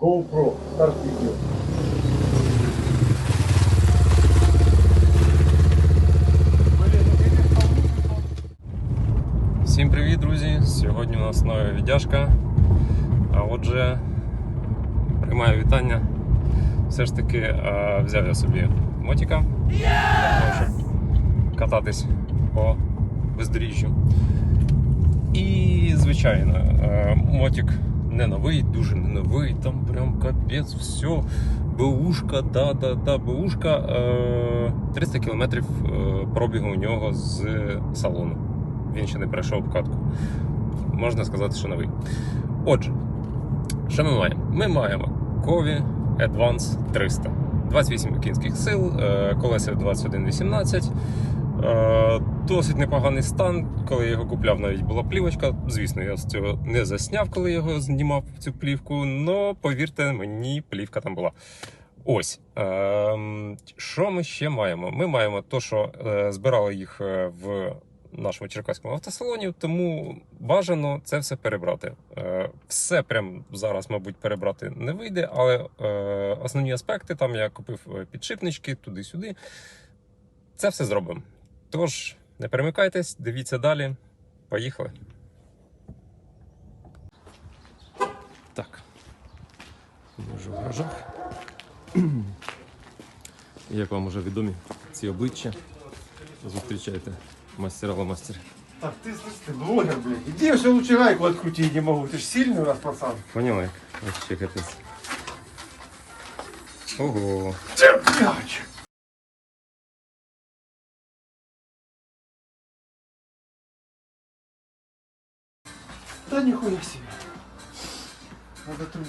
GoPro. Старт видео. Всім привіт, друзі! Сьогодні у нас нова віддяжка. А отже, приймаю вітання. Все ж таки е, взяв я собі мотика, щоб кататись по бездоріжжю. І, звичайно, е, мотик не новий, дуже не новий, там прям капець, все. БУшка, да, да, да, БУшка. Е, 300 км пробігу у нього з салону. Він ще не пройшов обкатку. Можна сказати, що новий. Отже, що ми маємо? Ми маємо Кові Advance 300. 28 кінських сил, е, колеса 2118. Досить непоганий стан. Коли я його купляв, навіть була плівочка. Звісно, я з цього не засняв, коли його знімав цю плівку. але повірте, мені плівка там була. Ось. Ем, Що ми ще маємо? Ми маємо те, що е, збирали їх е, в нашому черкаському автосалоні, тому бажано це все перебрати. Е, Все прям зараз, мабуть, перебрати не вийде, але основні аспекти там я купив підшипнички туди-сюди. Це все зробимо. Тож, не перемикайтесь, дивіться далі. Поїхали. Так. Ми вже в гаражах. Як вам уже відомі ці обличчя? Зустрічайте мастера мастер. Так, ты, слышь, ты блогер, блядь. Иди я все лучше гайку открутить не могу. Ты ж сильный у нас пацан. Поняла як? Вообще капець. Ого. Блядь. Да нихуя себе. Надо трубу.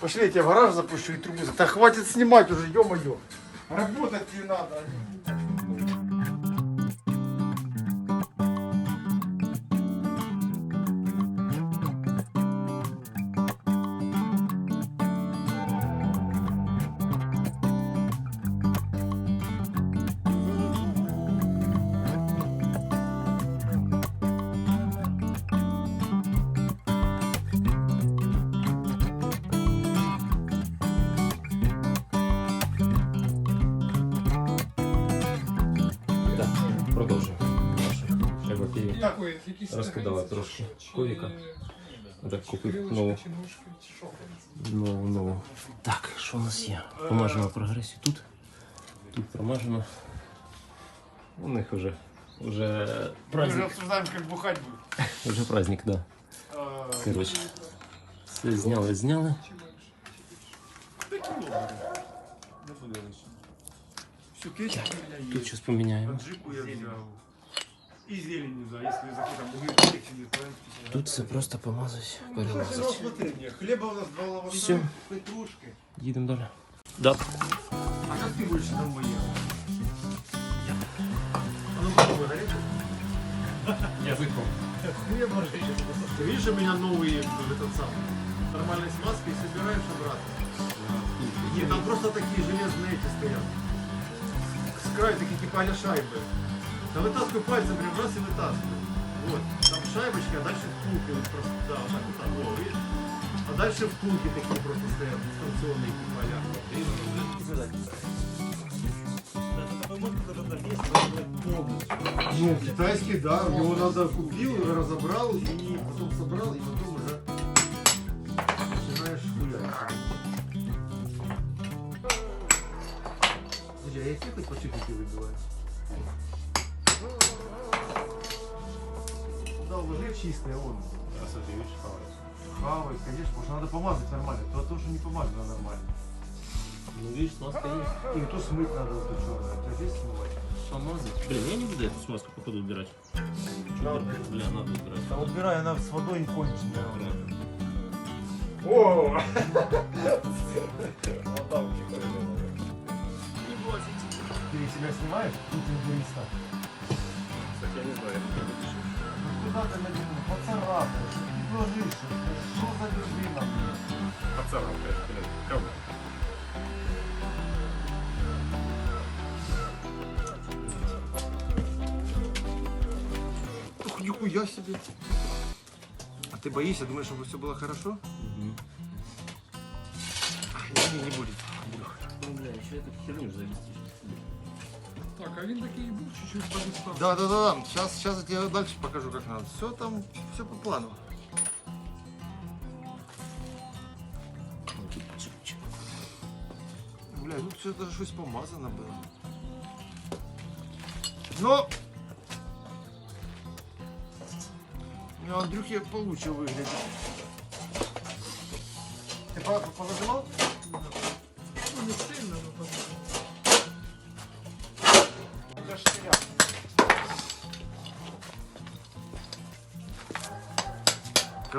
Пошли, я тебя в гараж запущу и трубу. Да хватит снимать уже, ё-моё. Работать не надо. продовжуємо. Нашу епопею. Розкидала трошки ковіка. Так, купив нову. Нову, нову. Так, що у нас є? Помажемо прогресію тут. Тут промажемо. У них вже, вже Мы уже праздник. обсуждаем, как бухать будет. Вже праздник, да. Короче. Все зняли, зняли. Всю кетчуп у меня Тут щось поміняємо. Джику я взял. И зелень не знаю, если захотим. Углю кетчуп, Тут все просто помазать, Ну, перемазать. смотри мне. Хлеба у нас два лаваша, Всё. петрушки. Їдемо далі. Да. А как ты будешь домой ехать? А ну попробуй горячий. Язиком. Хлеба же еще Ты видишь, у меня новые в этот самый. Нормальной смазкой собираешь обратно. Нет, там просто такие железные эти стоят. С краю такие типа а шайбы. Да вытаскивай пальцем, прям раз и вытаскивай. Вот. Там шайбочки, а дальше втулки. Вот просто, да, вот так вот так. Во, видишь? А дальше втулки такие просто стоят, инструкционные типа Ну, китайский, да, его надо купил, разобрал и потом собрал, и потом А все хоть подшипники выбиваю? Да, уложи чистое, он. Хавай, конечно, потому что надо помазать нормально. То, то, что не помазано нормально. Ну, видишь, смазка есть. И то смыть надо вот это черное. Тебя здесь смывать? Помазать. Блин, я не буду эту смазку походу убирать. Да, Бля, надо убирать. Да убирай, она с водой конченая. О! Ты себя снимаешь? Тут интуриста. Кстати, я не знаю. Куда ты надел? Поцарапаешь. Не ложишь. Что за людина? Пацанам, блядь. Кого? Ух, нихуя себе. А ты боишься, думаешь, чтобы все было хорошо? Угу. Не, не будет. Ну, бля, еще эту херню завести. Так, а він такий був чуть-чуть. Да, да, да, да. Сейчас, сейчас я тебе дальше покажу, как надо. Все там, все по плану. Бля, тут все даже щось помазано было. Но... У Андрюхи получше выглядит. Ты по- понажимал?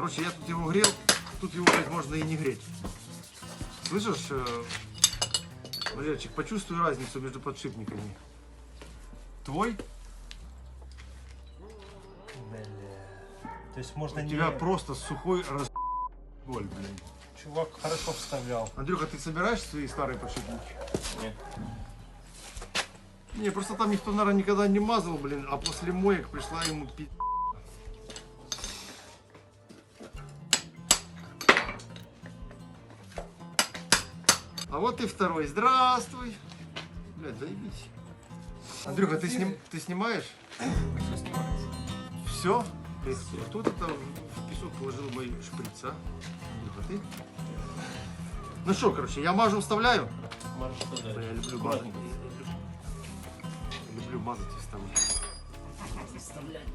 Короче, я тут его грел, тут его, блядь, можно и не греть. Слышишь, э, Валерчик, почувствуй разницу между подшипниками. Твой? То есть можно У не... тебя просто сухой раз... Боль, блин. Чувак хорошо вставлял. Андрюха, ты собираешь свои старые подшипники? Нет. Не, просто там никто, наверное, никогда не мазал, блин, а после моек пришла ему пи... вот и второй. Здравствуй. Блядь, заебись. Андрюха, ты, сним... ты снимаешь? Все снимается. Все? Кто это в песок положил мои шприца? Андрюха, ты? Ну что, короче, я мажу, вставляю? Что Да, я люблю мазать. Я люблю мазать и вставлять. Заставлять.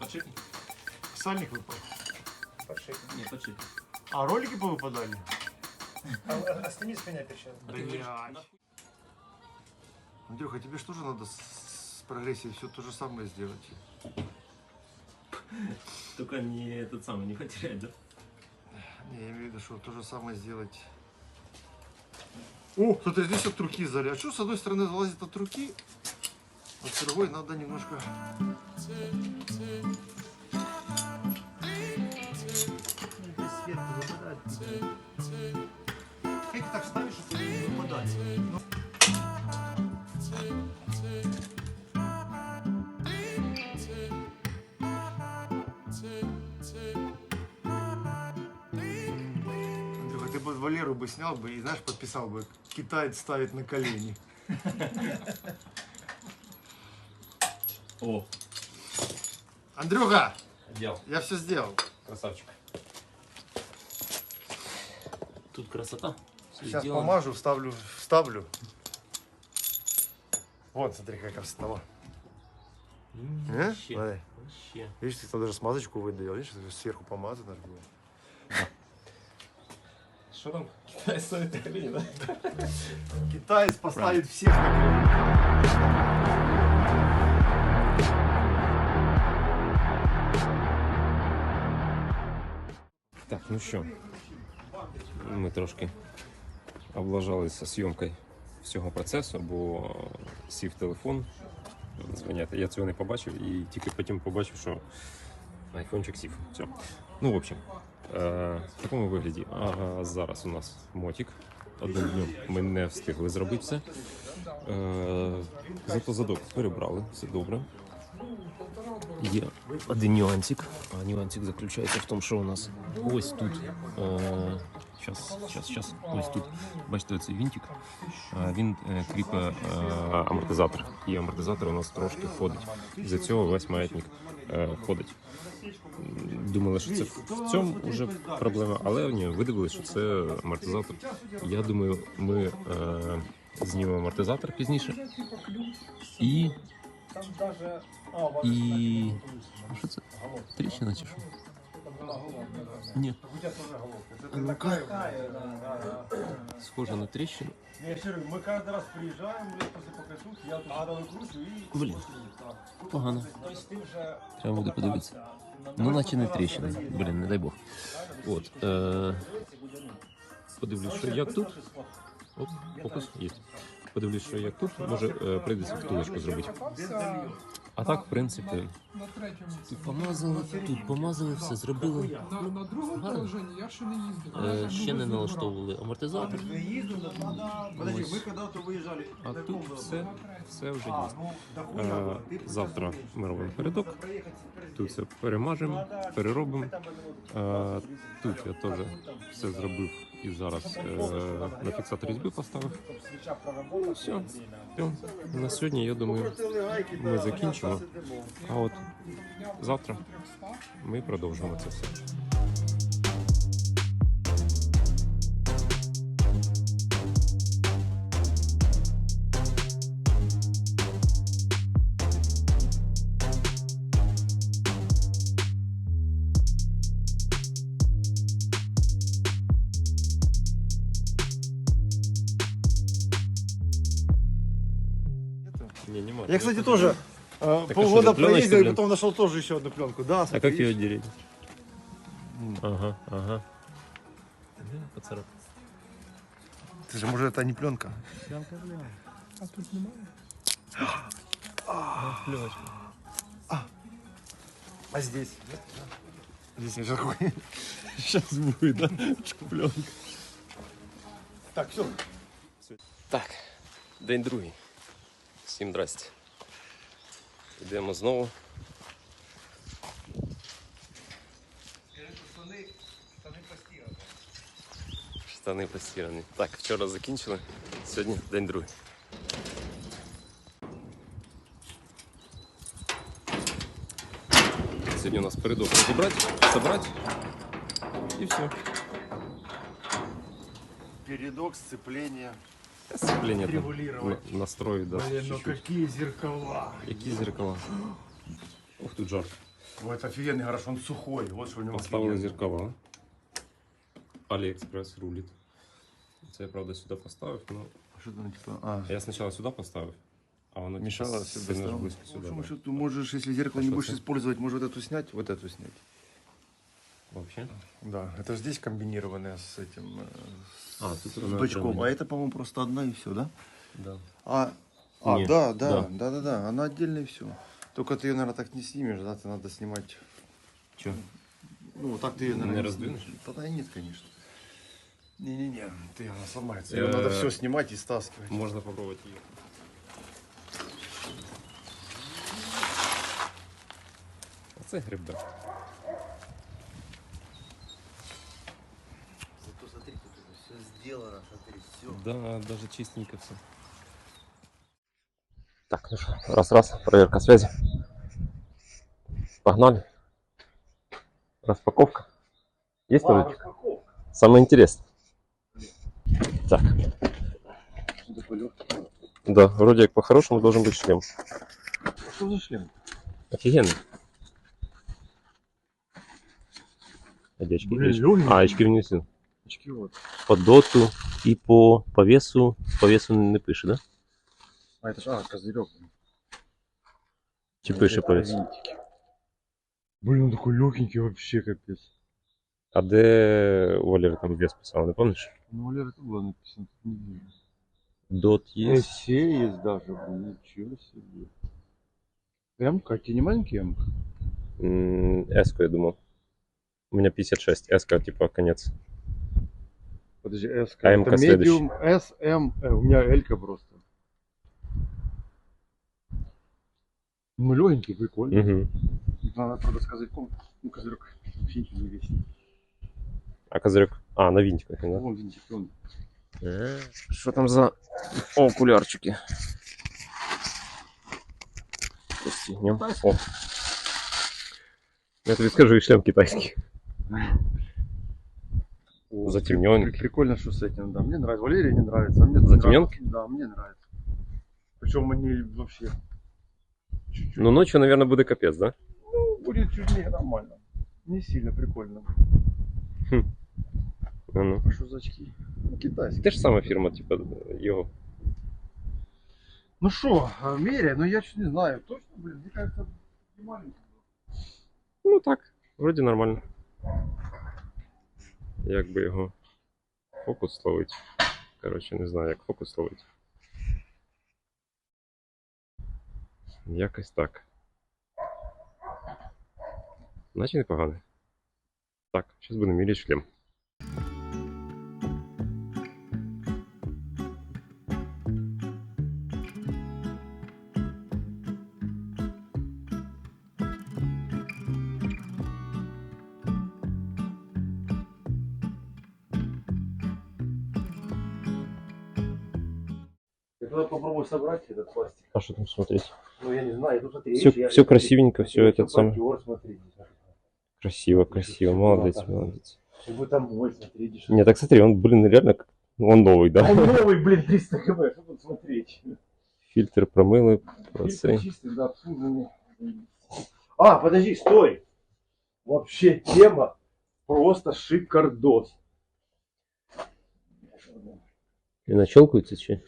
Подшипник? Сальник выпал. Подшипник. Не, подшипник. А ролики повыпадали? А, а, сними с меня сейчас. Блядь. Андрюха, тебе что же надо с, с прогрессией все то же самое сделать? Только не этот самый, не потерять, да? Не, я имею в виду, что то же самое сделать. О, смотри, здесь от руки сзади. А что с одной стороны залазит от руки, а с другой надо немножко... Как ты так ставишь, чтобы не выпадать? Ну, Андрюха, ты бы Валеру бы снял бы и, знаешь, подписал бы, китаец ставит на колени. О, Андрюха, Делал. я все сделал. Красавчик. Тут красота. Всё Сейчас сделано. помажу, вставлю, вставлю. Вот, смотри, какая красота. М, Э? Вообще, Смотри. вообще. Видишь, ты там даже смазочку выдал, видишь, сверху помазано же было. Що там? Китай на колени, да? Китаец поставит всех на колени. Так, ну що, ми трошки облажалися зйомкою всього процесу, бо сів телефон дзвоняти. Я цього не побачив і тільки потім побачив, що айфончик сів. Все. Ну, в общем, е, в такому вигляді. А зараз у нас мотик. Одним днем ми не встигли зробити все. Е, зато задок перебрали, все добре. Є один нюансик. А нюансик заключається в тому, що у нас ось тут. Е, щас, щас, щас, ось тут. Бачите, цей вінтик. Він е, кріпить е, амортизатор. І амортизатор у нас трошки ходить. За цього весь маятник е, ходить. Думали, що це в цьому вже проблема, але ні, видивилися, що це амортизатор. Я думаю, ми знімемо амортизатор пізніше. І Там даже... А, у вас І. так А що це? Тріщина чи що? Ні, У тебя тоже головка. Это ты такая. Такая, да, да, да. схоже на тріщину. Не, я говорю, мы каждый раз приезжаем, блядь, после покатушки, я тут сюда выкручу и... Блін, погано. То есть ты уже... Треба буде подивитися. Ну, наче не тріщина. Блін, не дай Бог. От. Е... Подивлюсь, що як тут. Оп, фокус є. Подивлюсь, що як тут. Може, е, прийдеться втулочку зробити. Катався А так, в принципі, на третьому. тут помазали, тут помазали, все зробили. На, на другому Гарно. положенні я ще не їздив. Е, Ну, ще не розбирав. налаштовували амортизатор. Подожди, Ось. вы когда-то выезжали. А на каком тут было? все, все вже А, є. ну, дохуя Е, было. Ты Завтра покажи. ми робимо передок. Проехать Тут все перемажемо, переробимо. Е, Тут я теж все зробив і зараз е, на фіксатор різьби поставив. Ну, все. все. На сьогодні, я думаю, ми закінчимо. А от завтра ми продовжимо це все. Кстати, тоже э, Так а полгода что, пленочку, проездил и блин? потом нашел тоже еще одну пленку. Да, А смотри, как ее видишь? отделить? Ага, ага. Поцарапал. Ты же, может, это не пленка? А тут немає. Пленочка. А здесь? Здесь я какой. Сейчас будет, да? Пленка. Так, все. Так, день другий. Всім здрасте. Йдемо знову. Штани постірані. Так, вчора закінчили, сьогодні день другий. Сьогодні у нас передок розібрати, собрати і все. Передок, сцепление. Сцепление там Регулировать. на- настроить, да. Блин, ну какие зеркала. Які зеркала? Ох, тут жарко. Вот офигенный гараж, он сухой. Вот что у него Поставили зеркала. Алиэкспресс рулит. Це я правда сюди поставив, но Что там типа? А, я спочатку сюди поставив, а воно типу, мешало сильно ж близько В сюди. общем, да. что ты можешь, если зеркало не что будешь это? использовать, можешь вот эту снять, вот эту снять. Вообще? Да, это здесь комбинированное с этим, э, А, с бачком. окремо. А это, по-моему, просто одна и все, да? Да. А, а Не, да, да, да. да, да, да, она отдельно и все. Только ты ее, наверное, так не снимешь, да, ты надо снимать. Чё? Ну, вот так ты ее, Не наверное, раздвинешь? снимешь. Тогда нет, конечно. Не-не-не, ты она сломается. Э, Ее надо все снимать и стаскивать. Можна попробувати її. Оце грибда. Зато смотри, тут уже все сделано, смотри, все. Да, даже чистенько все. Так, ну что, раз-раз, проверка связи. Погнали. Распаковка. Есть что Самое интересное. Так. Да, вроде как по-хорошему должен быть шлем. Что за шлем? А Очки- лёгенький. А, очки внесу. Очки вот. По доту і по, по весу. По весу не пише, да? А, это же, а, козырек. Чи пише по весу? Блин, он такой легенький вообще, капец. А де у Валери там вес писав, не пам'ятаєш? Ну, Валера, это было написано, тут не вижу. Дот є. Эссе есть даже, блин, ничего себе. М-ка, тебе не маленький М? М, Еску, я думав. У меня 56. Еска, типа, конец. Подожди, S. А М-ка это следующий. медиум S, M, э, у меня L просто. Ну, легенький, прикольный. Угу. Надо, правда, с козырьком. Ну, козырек вообще ничего не весит. А козырек? А, на винтиках, да? Вон винтик, он. Що там за окулярчики? Постігнем. О. Я тобі скажу, і шлем китайський. Затемненный. При- Прикольно, что с этим, да. Мне нравится. Валерий не нравится. а Мне Затемненки? нравится. Да, мне нравится. Причем они вообще чуть-чуть. Ну, ночью, наверное, буде капець, да? Ну, будет чуть не нормально. Не сильно прикольно. А ну. А что за очки? Ну, Китайские. Те ж сама фірма, типа, його. Ну что, меря, ну я чуть не знаю. Точно, блин, мне кажется, не маленький. Ну так, вроді нормально. Як би його фокус ловить. Коротше, не знаю, як фокус ловить. Якось так. Наче непогано. Так, зараз будемо міряти шлем. Собрать этот пластик. А что там смотреть? Ну, я не знаю, тут смотри. Все, я- все красивенько, все этот самый. смотри. Красиво, красиво, молодец, молодец. Как будто мой, смотри, видишь. Не, так смотри, он, блин, реально, как- он новый, да? Он новый, блин, 300 км, что тут смотреть? Фильтр Фильтр оцей. чистый, да, обслуженный. А, подожди, стой! Вообще тема просто шикардос. І начелкується чи?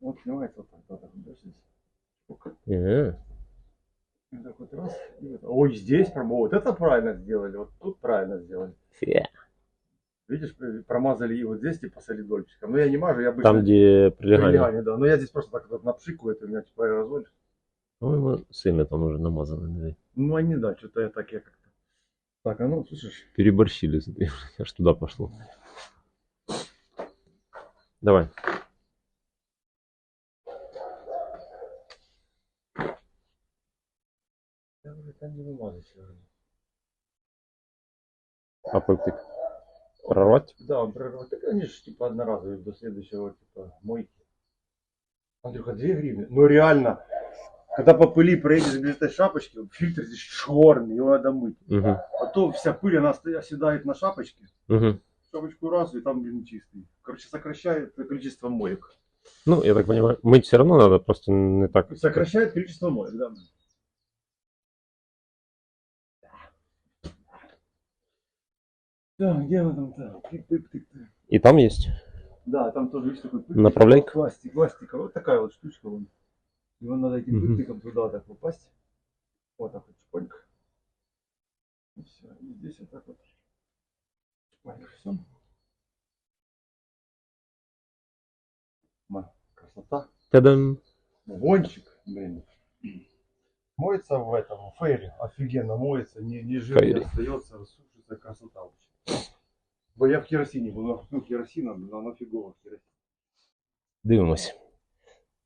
Вот снимается вот так, вот так, вот, да, здесь. Так вот раз, и вот. Ой, здесь прям, вот это правильно сделали, вот тут правильно сделали. фе. Видишь, промазали и вот здесь типа солидольчиком. Ну я не мажу, я обычно... Там, де прилягання. Прилегание, да. Но я здесь просто так вот напшикаю, это у меня типа аэрозоль. По-моєму, сильно там уже намазали, диви. Ну они, да, что-то я так, я как-то... Так, а ну, слышишь? Переборщили, смотри, аж туда пошло. Давай. Я уже там не вымазать сегодня. А пыптик. Прорвать? Да, он прорвал. Так они же типа одноразовые до следующего типа мойки. Андрюха, 2 гривны. Ну реально, когда по пыли проедешь без этой шапочки, фильтр здесь черный, его надо мыть. Угу. А то вся пыль, она оседает на шапочке. Угу. Шапочку раз, и там, блин, чистый. Короче, сокращает количество моек. Ну, я так понимаю, мыть все равно надо, просто не так. Сокращает количество моек, да. Так, где? Так, тык-тык-тык-тык. И там есть. Да, там тоже есть такой пык. Направляйка? Пластик, пластика. Вот такая вот штучка. Вон. Его надо этим пыктиком туда так попасть. Вот так вот, чпонька. И все. И здесь вот так вот. Чпонька. Все. Красота. Та-дам! Вагончик, блин. Моется в этом, в фейре. Офигенно моется. Не, не жир не остается. Сушится красота вообще. Бо я в керосине был. Я купил керосина, блин, оно фигово в керосине. Дивимось.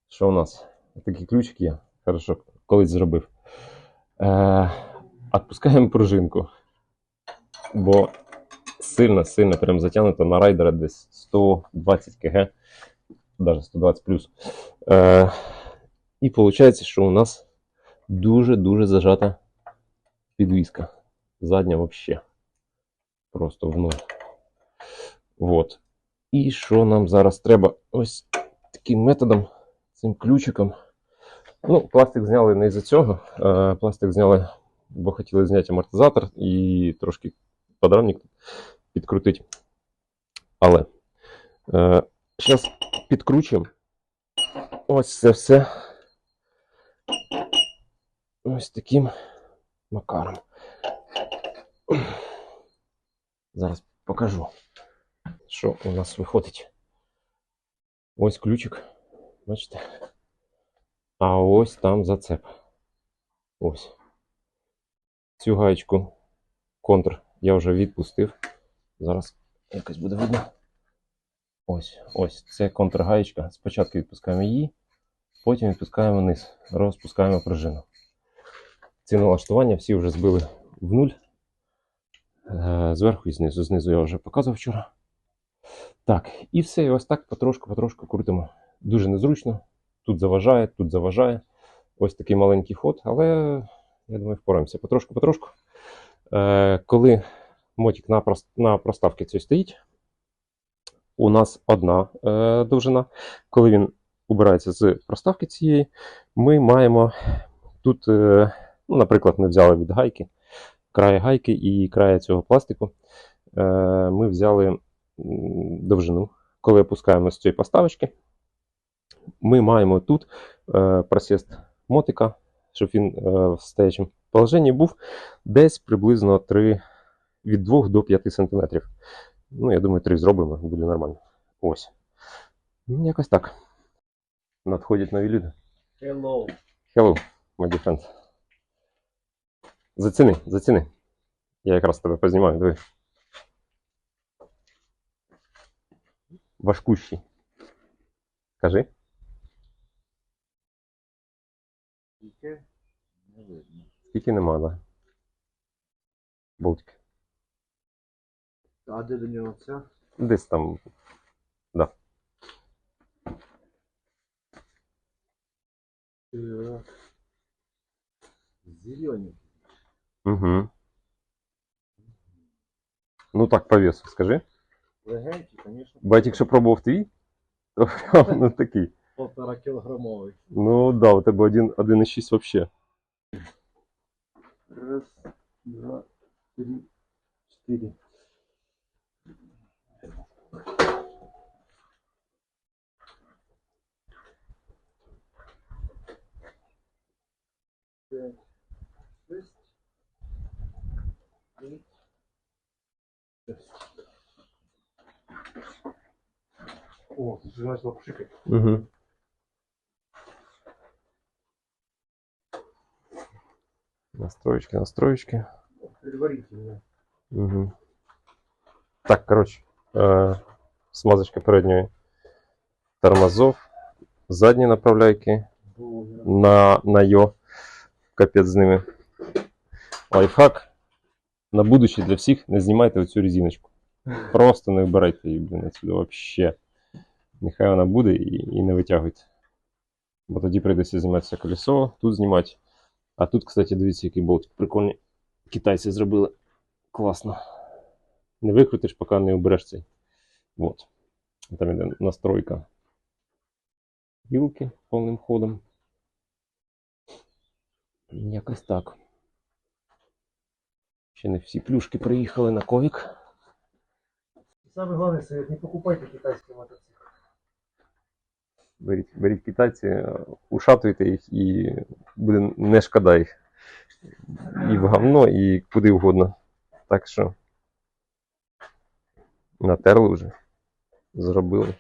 Що у нас? Такий ключик є. Хорошо, колись зробив. Е, Отпускаємо пружинку. Бо сильно-сильно прям затягнуто на райдера десь 120 кг, навіть 120 плюс. Е, і виходить, що у нас дуже-дуже зажата підвіска. Задня взагалі. Просто в ноль. Вот. І що нам зараз треба? Ось таким методом, цим ключиком. Ну, пластик зняли не із-за цього. Е, пластик зняли, бо хотіли зняти амортизатор і трошки подрамник підкрутити. Але е, зараз підкручуємо ось це все. Ось таким макаром. Зараз покажу, що у нас виходить. Ось ключик. Бачите? А ось там зацеп. Ось. Цю гаєчку контр я вже відпустив. Зараз якось буде видно. Ось, ось. Це контргаєчка. Спочатку відпускаємо її, потім відпускаємо вниз, розпускаємо пружину. Ці налаштування всі вже збили в нуль. Е, Зверху і знизу. Знизу я вже показував вчора. Так, і все, і ось так потрошку-потрошку крутимо. Дуже незручно. Тут заважає, тут заважає. Ось такий маленький ход, але я думаю, впораємося потрошку-потрошку. Е, коли мотик на, на проставці цій стоїть, у нас одна е, довжина. Коли він убирається з проставки цієї, ми маємо тут, е, ну, наприклад, ми взяли від гайки, край гайки і края цього пластику. Е, ми взяли довжину. Коли опускаємо з цієї поставочки, ми маємо тут е, просіст мотика, щоб він е, в стоячому положенні був десь приблизно 3, від 2 до 5 см. Ну, я думаю, 3 зробимо, буде нормально. Ось. Ну, якось так. Надходять нові люди. Hello. Hello, my dear. Заціни, заціни. Я якраз тебе познімаю, диви. Важкущий. Кажи. Не видно. Скільки нема, да? Болтики. А де до нього ця? Десь там. Да. Так. Угу. Ну так, по весу, скажи. Легенький, я тільки що пробував твій, то прям ну такий. Полтора килограммовый. Ну да, у тебе один- 1,6 вообще. Раз, два, три, четыре. Пять, шесть, семь, шесть. О, уже начал пшикать. Угу. Настроечки, настроечки. Предварительно. Угу. Так, коротше, е, смазочка передньої тормозов, задні направляйки Вовремя. на, на йо. Капець з ними. Лайфхак. На будущее для всіх не знімайте оцю резиночку. Просто не вбирайте її, блін, отсюди вообще. Нехай вона буде і, і не витягуйте. Бо тоді прийдеться знімати все колесо, тут знімати. А тут, кстати, дивіться, який болтик прикольний. Китайці зробили. Класно. Не викрутиш, поки не обереш цей. Вот. Там іде настройка. Вілки повним ходом. Якось так. Ще не всі плюшки приїхали на ковік. Главный совет, не покупайте китайский мотоцикл. Беріть, беріть китайці, е, ушатуйте їх і буде не шкода їх. І в говно, і куди угодно. Так що натерли вже. Зробили.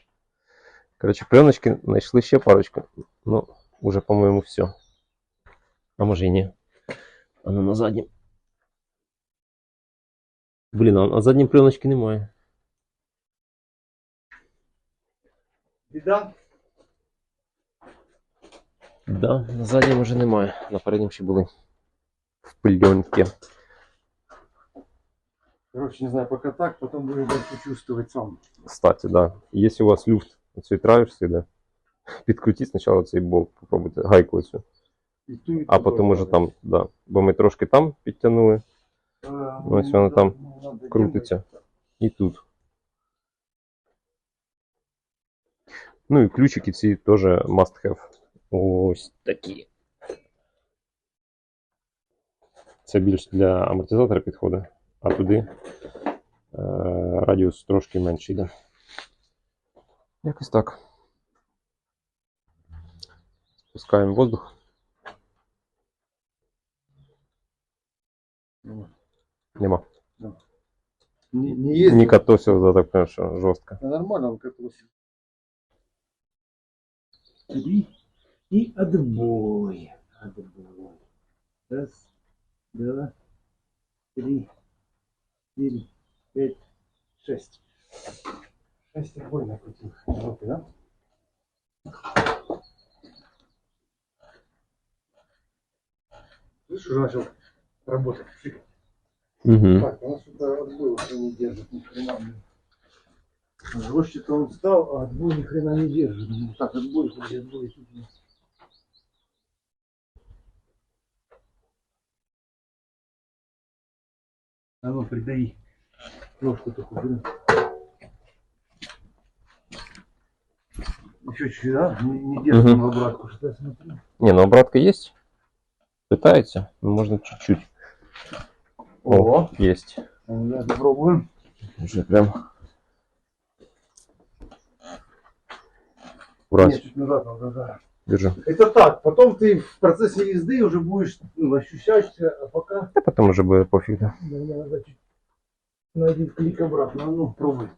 Коротше, пленочки знайшли ще парочку. Ну, уже, по-моєму, все. А може і ні. А ну на заднім. Блін, а на заднім пленочки немає. Беда? Да, на заднім вже немає. На переднім ще були в пленці. Короче, не знаю, пока так, потом будем дальше чувствовать сам. Кстати, да. Если у вас люфт оцей траверси, да, підкрутіть спочатку цей болт, попробуйте гайку оцю. И ту, и А ту потім уже там, да. Бо ми трошки там підтягнули, Ну, ось ну, воно там ну, крутиться. І тут. Ну і ключики ці теж must have. Ось такі. Це більш для амортизатора підходить, а туди е, радіус трошки менший йде. Якось так. Спускаємо воздух. Нема. Нема. Не, не ездил. Не катосил, да, так понимаю, что жестко. Да нормально он катался. Три и отбой. Отбой. Раз, два, три, четыре, пять, шесть. Шесть отбой накрутил. Вот, да? Слышишь, уже начал работать. Угу. Так, у нас что-то отбой уже не держит, ни хрена. Жестче-то он стал, а отбой ни хрена не держит. Ну, так, отбой, хуй, отбой. тут у нас. А ну, придаи. Ножку такую. Еще чуть-чуть, да? Не, не держит Мгм. в обратку, что я смотрю. Не, ну обратка есть. Пытается, но можно чуть-чуть. О, есть. а ну, да, попробуем. Уже прям. Нет, Брать, чуть назад надо, да. Держи. Это так, потом ты в процессе езды уже будешь ну, ощущать, а пока Да потом уже будет пофиг, да. Мне надо чуть на один клик обратно. Ну, пробуй.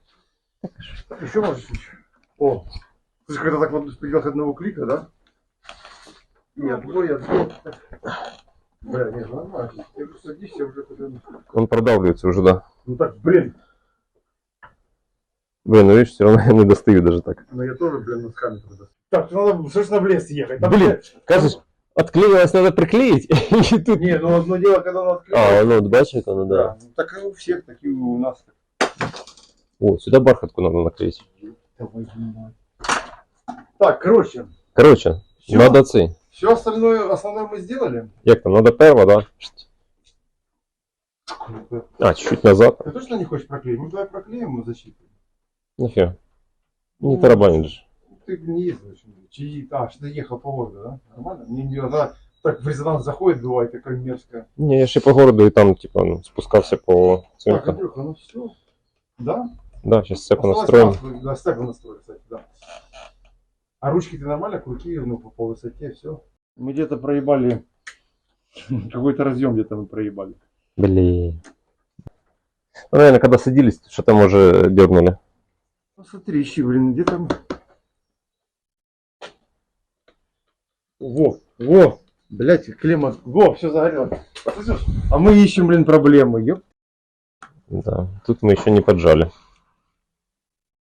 Еще можешь чуть. О. Слушай, когда так вот пределах одного клика, да? И отбой, отбой. Бля, не, нормально. Ты уже садишься уже туда. Он продавливается уже, да. Ну так, блин. Блин, ну видишь, все равно я не достаю даже так. Ну я тоже, блин, носками туда. Так, надо срочно в лес ехать. Там Блин. же- Кажешь, отклеилось, надо приклеить. И тут... Не, ну одно дело, когда он А, открывает. ну, бачик, оно, да. да. Ну, так и у всех, так и у нас. О, сюда бархатку надо наклеить. Так, короче, Короче, надо цей. Все остальное, основное мы сделали? Як там, надо перво, да? А, чуть-чуть назад. Ты точно не хочешь проклеить? Ну давай проклеим мы защиту. Нафіга. Не тарабанить же. Ты не ездишь. Чи, а, что ты ехал по городу, да? Нормально? Не, не, она так в резонанс заходит, бывает, такая мерзкая. Ні, я ще по городу і там, типа, ну, спускався по цим. Так, Андрюха, ну все. Да? Да, сейчас все понастроим. Да, стекло настроить, кстати, да. А ручки ты нормально, круги, ну, по, по высоте, все. Мы где-то проебали, какой-то разъем где-то мы проебали. Блин. Ну, наверное, когда садились, что-то, может, дернули. Ну смотри, ищи, блин, где там... Во, во, блять, клемма, во, все загорело. Слышишь? А мы ищем, блин, проблемы, ёп. Да, тут мы еще не поджали.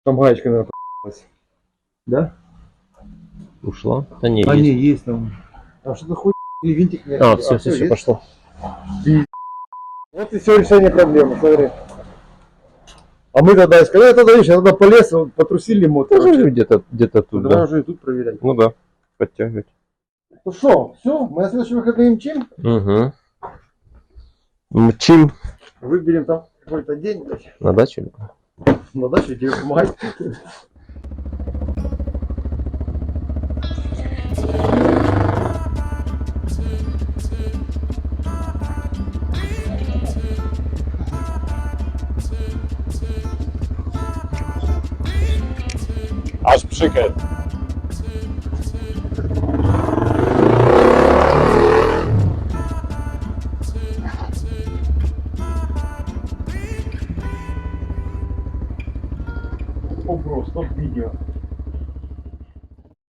Там гаечка, наверное, по***лась. Да? Ушла? Да не, А, есть. не, есть там. А что-то хуй или винтик не А, все, все, всё, все, есть? пошло. Вот и все решение проблемы, смотри. А мы тогда, я тогда, видишь, я тогда полез, потрусили мотор. Тоже где-то где-то тут, да. уже и тут проверять. Ну да, подтягивать. Ну что, все, мы на следующий выходные мчим, Угу. Мчим выберем там какой-то день, блядь, на дачу. на дачу тебе помогать. Аж пшикает.